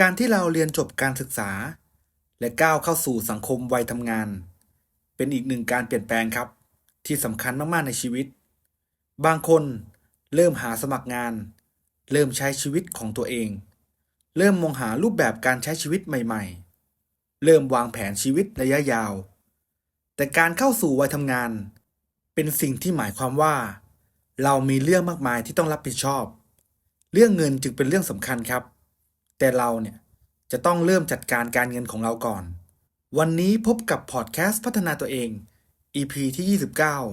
การที่เราเรียนจบการศึกษา และก้าวเข้าสู่สังคมวัยทำงาน เป็นอีกหนึ่งการเปลี่ยนแปลงครับ ที่สำคัญมากๆในชีวิต บางคนเริ่มหาสมัครงาน เริ่มใช้ชีวิตของตัวเอง เริ่มมองหารูปแบบการใช้ชีวิตใหม่ๆ เริ่มวางแผนชีวิตระยะยาว แต่การเข้าสู่วัยทำงาน เป็นสิ่งที่หมายความว่า เรามีเรื่องมากมายที่ต้องรับผิดชอบ เรื่องเงินจึงเป็นเรื่องสำคัญครับ แต่เราเนี่ยจะต้องเริ่มจัดการการเงินของเราก่อน วันนี้พบกับพอดแคสต์พัฒนาตัวเอง EP ที่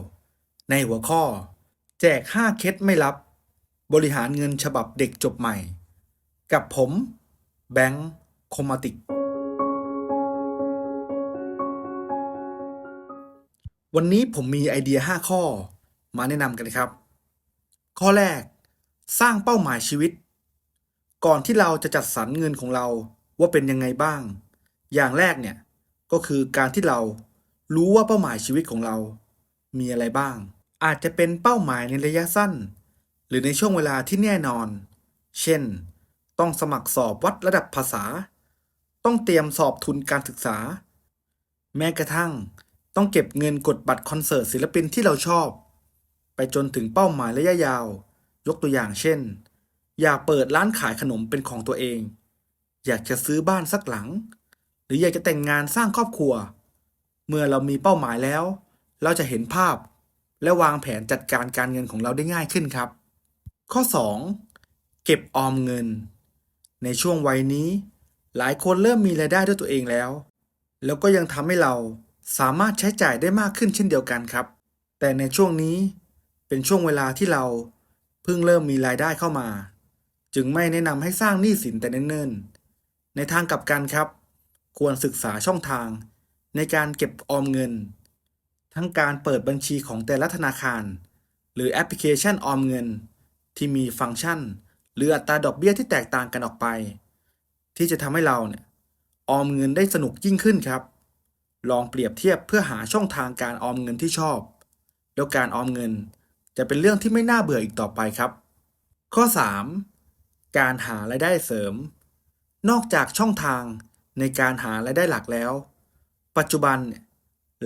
29 ในหัวข้อ แจก 5 เคล็ดไม่ลับ บริหารเงินฉบับเด็กจบใหม่ กับผม แบงค์คมาติก วันนี้ผมมีไอเดีย 5 ข้อมาแนะนำกันนะครับ ข้อแรก สร้างเป้าหมายชีวิต ก่อนที่เราจะจัดสรรเงินของเราว่าเป็นยังไงบ้าง อย่างแรกเนี่ยก็คือการที่เรารู้ว่าเป้าหมายชีวิตของเรา มีอะไรบ้าง อาจจะเป็นเป้าหมายในระยะสั้น หรือในช่วงเวลาที่แน่นอน เช่น ต้องสมัครสอบวัดระดับภาษา ต้องเตรียมสอบทุนการศึกษา แม้กระทั่ง ต้องเก็บเงินกดบัตรคอนเสิร์ตศิลปินที่เราชอบ ไปจนถึงเป้าหมายระยะยาว ยกตัวอย่างเช่น อยากเปิดร้านขายขนมเป็นของตัวเอง อยากจะซื้อบ้านสักหลัง หรืออยากจะแต่งงานสร้างครอบครัว เมื่อเรามีเป้าหมายแล้ว เราจะเห็นภาพ และวางแผนจัดการการเงินของเราได้ง่ายขึ้นครับ ข้อ 2. เก็บออมเงิน ในช่วงวัยนี้ หลายคนเริ่มมีรายได้ด้วยตัวเองแล้ว แล้วก็ยังทำให้เราสามารถใช้จ่ายได้มากขึ้นเช่นเดียวกันครับ แต่ในช่วงนี้เป็นช่วงเวลาที่เราเพิ่งเริ่มมีรายได้เข้ามา จึงไม่แนะนำให้สร้างหนี้สินแต่เนิ่นๆ ในทางกลับกันครับ ควรศึกษาช่องทาง ในการเก็บออมเงิน ทั้งการเปิดบัญชีของแต่ละธนาคาร หรือแอปพลิเคชันออมเงิน ที่มีฟังก์ชัน หรืออัตราดอกเบี้ยที่แตกต่างกันออกไป ที่จะทำให้เราเนี่ยออมเงินได้สนุกยิ่งขึ้นครับ ลองเปรียบเทียบเพื่อหาช่องทางการออมเงินที่ชอบ แล้วการออมเงินจะเป็นเรื่องที่ไม่น่าเบื่ออีกต่อไปครับ ข้อ 3. การหารายได้เสริม นอกจากช่องทางในการหารายได้หลักแล้ว ปัจจุบัน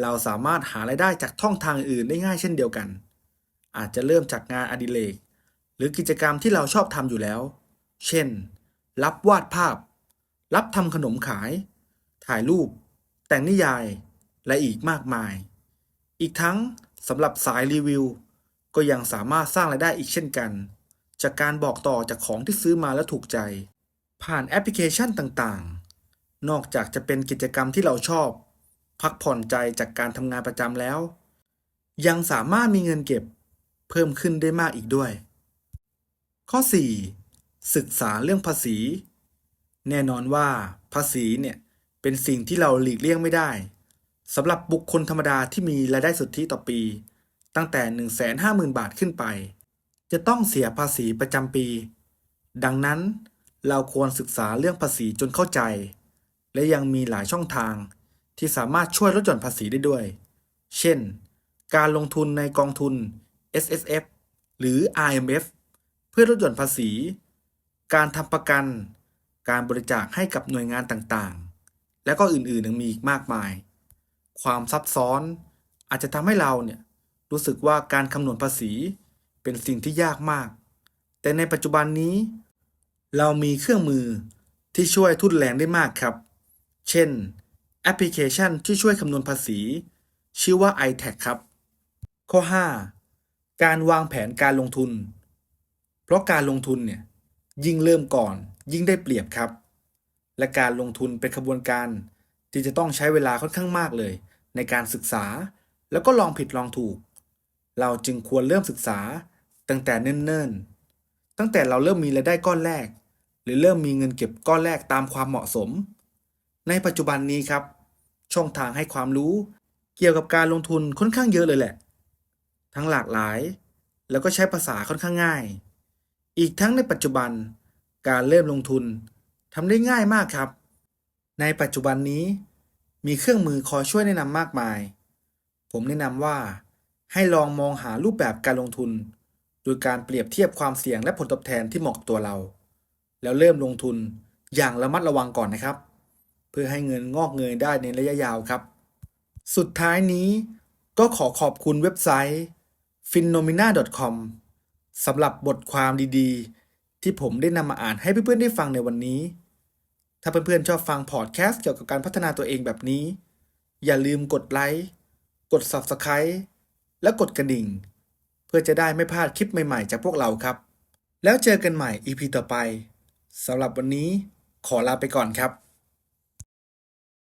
เราสามารถหารายได้จากช่องทางอื่นได้ง่ายเช่นเดียวกัน อาจจะเริ่มจากงานอดิเรกหรือกิจกรรมที่เราชอบทำอยู่แล้ว เช่น รับวาดภาพ รับทำขนมขาย ถ่ายรูป แต่งนิยาย และอีกมากมาย อีกทั้งสำหรับสายรีวิว ก็ยังสามารถสร้างรายได้อีกเช่นกัน จากการบอกต่อจากของที่ซื้อมาแล้วถูกใจ ผ่านแอปพลิเคชันต่างๆ นอกจากจะเป็นกิจกรรมที่เราชอบ พักผ่อนใจจากการทำงานประจำแล้ว ยังสามารถมีเงินเก็บเพิ่มขึ้นได้มากอีกด้วย ข้อ 4. ศึกษาเรื่องภาษี แน่นอนว่าภาษีเนี่ยเป็นสิ่งที่เราหลีกเลี่ยงไม่ได้สำหรับบุคคลธรรมดาที่มีรายได้สุทธิต่อปี ตั้งแต่ 150,000 บาทขึ้นไป จะต้องเสียภาษีประจำปี ดังนั้นเราควรศึกษาเรื่องภาษีจนเข้าใจ และยังมีหลายช่องทางที่สามารถช่วยลดหย่อนภาษีได้ด้วย เช่น การลงทุนในกองทุน S S F หรือ I M F เพื่อลดหย่อนภาษี การทำประกัน การบริจาคให้กับหน่วยงานต่างๆ และก็อื่นๆยังมีอีกมากมาย ความซับซ้อนอาจจะทำให้เราเนี่ยรู้สึกว่าการคำนวณภาษี เป็นสิ่งที่ยากมาก แต่ในปัจจุบันนี้ เรามีเครื่องมือที่ช่วยทุนแรงได้มากครับ เช่น แอปพลิเคชันที่ช่วยคำนวณภาษี ชื่อว่า iTax ครับ ข้อ 5 การวางแผนการลงทุน เพราะการลงทุนเนี่ยยิ่งเริ่มก่อนยิ่งได้เปรียบครับ และการลงทุนเป็นขบวนการที่จะต้องใช้เวลาค่อนข้างมากเลย ในการศึกษาแล้วก็ลองผิดลองถูก เราจึงควรเริ่มศึกษา ตั้งแต่เนิ่นๆ ตั้งแต่เราเริ่มมีรายได้ก้อนแรก หรือเริ่มมีเงินเก็บก้อนแรกตามความเหมาะสม ในปัจจุบันนี้ครับ ช่องทางให้ความรู้ เกี่ยวกับการลงทุนค่อนข้างเยอะเลยแหละ ทั้งหลากหลาย แล้วก็ใช้ภาษาค่อนข้างง่าย อีกทั้งในปัจจุบัน การเริ่มลงทุนทำได้ง่ายมากครับ ในปัจจุบันนี้ มีเครื่องมือคอยช่วยแนะนำมากมาย ผมแนะนำว่าให้ลองมองหารูปแบบการลงทุน โดยการเปรียบเทียบความเสี่ยงและผลตอบแทนที่เหมาะกับตัวเรา แล้วเริ่มลงทุนอย่างระมัดระวังก่อนนะครับ เพื่อให้เงินงอกเงยได้ในระยะยาวครับ สุดท้ายนี้ก็ขอขอบคุณเว็บไซต์ phenomena.com สำหรับบทความดีๆ ที่ผมได้นำมาอ่านให้เพื่อนๆได้ฟังในวันนี้ ถ้าเพื่อนๆชอบฟังพอดแคสต์เกี่ยวกับการพัฒนาตัวเองแบบนี้ อย่าลืมกดไลค์ กด Subscribe และกดกระดิ่ง พื่อจะได้ไม่พลาดคลิปใหม่ๆ จากพวกเราครับ แล้วเจอกันใหม่ EP ต่อไปสำหรับวันนี้ขอลาไปก่อนครับ